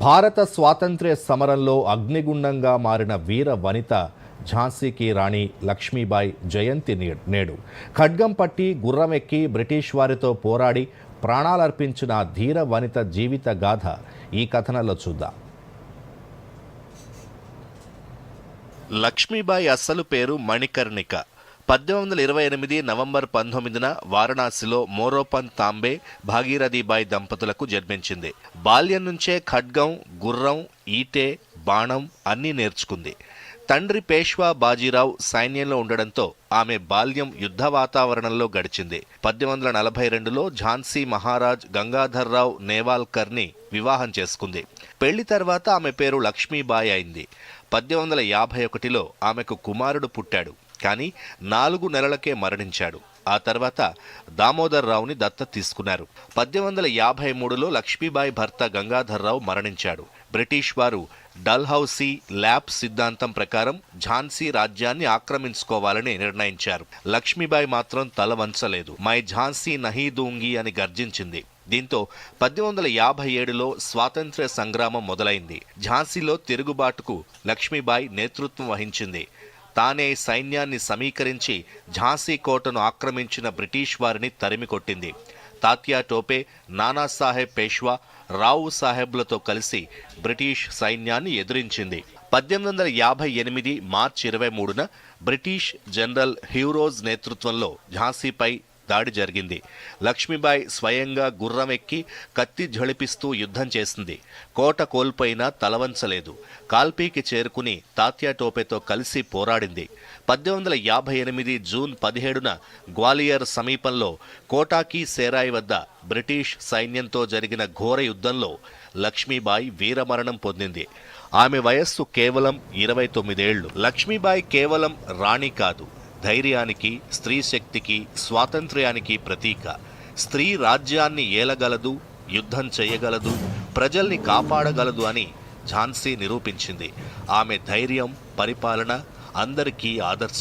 భారత స్వాతంత్ర్య సమరంలో అగ్నిగుండంగా మారిన వీర వనిత ఝాన్సీకి రాణి లక్ష్మీబాయి జయంతి నేడు. ఖడ్గం పట్టి గుర్రమెక్కి బ్రిటిష్ వారితో పోరాడి ప్రాణాలర్పించిన ధీర వనిత జీవిత గాథ ఈ కథనంలో చూద్దాం. లక్ష్మీబాయి అసలు పేరు మణికర్ణిక. పద్దెనిమిది వందల ఇరవై ఎనిమిది నవంబర్ పంతొమ్మిదిన వారణాసిలో మోరోపన్ తాంబే భాగీరథీబాయి దంపతులకు జన్మించింది. బాల్యం నుంచే ఖడ్గం గుర్రం ఈటె బాణం అన్నీ నేర్చుకుంది. తండ్రి పేష్వా బాజీరావు సైన్యంలో ఉండడంతో ఆమె బాల్యం యుద్ధ వాతావరణంలో గడిచింది. పద్దెనిమిది వందల నలభై రెండులో ఝాన్సీ మహారాజ్ గంగాధర్రావు నేవాల్కర్ని వివాహం చేసుకుంది. పెళ్ళి తర్వాత ఆమె పేరు లక్ష్మీబాయి అయింది. పద్దెనిమిది వందల యాభై ఒకటిలో ఆమెకు కుమారుడు పుట్టాడు. కానీ నాలుగు నెలలకే మరణించాడు. ఆ తర్వాత దామోదర్ రావుని దత్త తీసుకున్నారు. పద్దెనిమిది వందల యాభై మూడులో లక్ష్మీబాయి భర్త గంగాధర్రావు మరణించాడు. బ్రిటిష్ వారు డల్హౌసీ ల్యాబ్ సిద్ధాంతం ప్రకారం ఝాన్సీ రాజ్యాన్ని ఆక్రమించుకోవాలని నిర్ణయించారు. లక్ష్మీబాయి మాత్రం తల వంచలేదు. మై ఝాన్సీ నహీ దూంగి అని గర్జించింది. దీంతో పద్దెనిమిది వందల యాభై ఏడులో స్వాతంత్ర్య సంగ్రామం మొదలైంది. ఝాన్సీలో తిరుగుబాటుకు లక్ష్మీబాయి నేతృత్వం వహించింది. తానే సైన్యాన్ని సమీకరించి ఝాన్సీ కోటను ఆక్రమించిన బ్రిటిష్ వారిని తరిమికొట్టింది తాత్యా టోపే నానాసాహెబ్ పేష్వా రావు సాహెబ్లతో కలిసి బ్రిటిష్ సైన్యాన్ని ఎదిరించింది. పద్దెనిమిది వందల యాభై ఎనిమిది మార్చి ఇరవై మూడున బ్రిటిష్ జనరల్ హ్యూరోజ్ నేతృత్వంలో ఝాన్సీపై దాడి జరిగింది. లక్ష్మీబాయి స్వయంగా గుర్రం ఎక్కి కత్తి ఝళిపిస్తూ యుద్ధం చేసింది. కోట కోల్పోయినా తలవంచలేదు. కాల్పీకి చేరుకుని తాత్యా టోపేతో కలిసి పోరాడింది. పద్దెనిమిది వందల యాభై ఎనిమిది జూన్ పదిహేడున గ్వాలియర్ సమీపంలో కోటాకి సేరాయి వద్ద బ్రిటిష్ సైన్యంతో జరిగిన ఘోర యుద్ధంలో లక్ష్మీబాయి వీరమరణం పొందింది. ఆమె వయస్సు కేవలం ఇరవై తొమ్మిదేళ్ళు. లక్ష్మీబాయి కేవలం రాణి కాదు. ధైర్యానికి స్త్రీ శక్తికి స్వాతంత్ర్యానికి ప్రతీక. స్త్రీ రాజ్యాన్ని ఏలగలదు యుద్ధం చేయగలదు ప్రజల్ని కాపాడగలదు అని ఝాన్సీ నిరూపించింది. ఆమె ధైర్యం పరిపాలన అందరికీ ఆదర్శం.